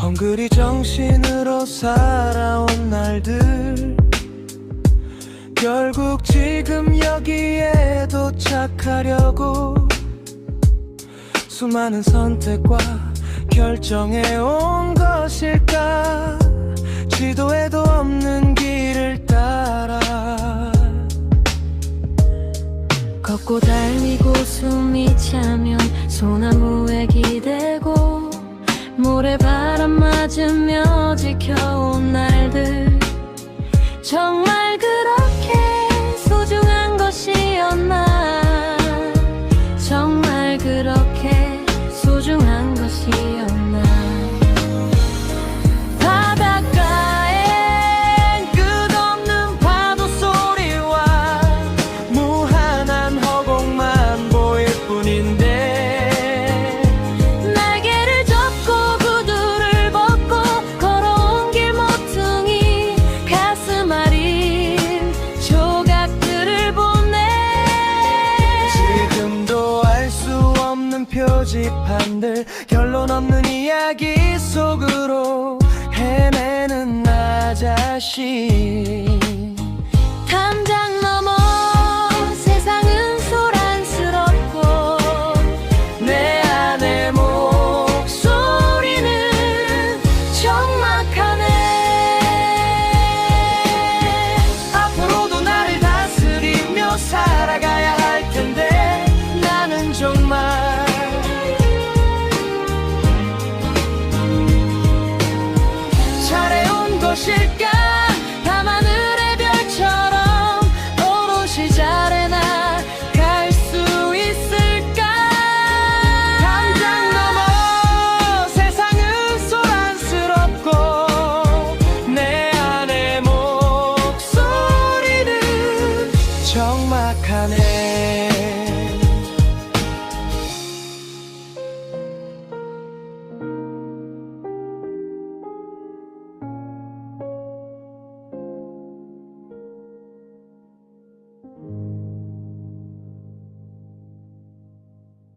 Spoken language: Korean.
헝그리 정신으로 살아온 날들. 결국 지금 여기에 도착하려고 수많은 선택과 결정해 온 것일까? 지도에도 없는 길을 따라. 걷고 달리고 숨이 차면 소나무에 맞으며 지켜온 표지판들 결론 없는 이야기 속으로 헤매는 나 자신 잘해온 것일까? 밤하늘의 별처럼 오롯이 잘해 나 갈 수 있을까? 담장 넘어 세상은 소란스럽고 내 안의 목소리는 적막하네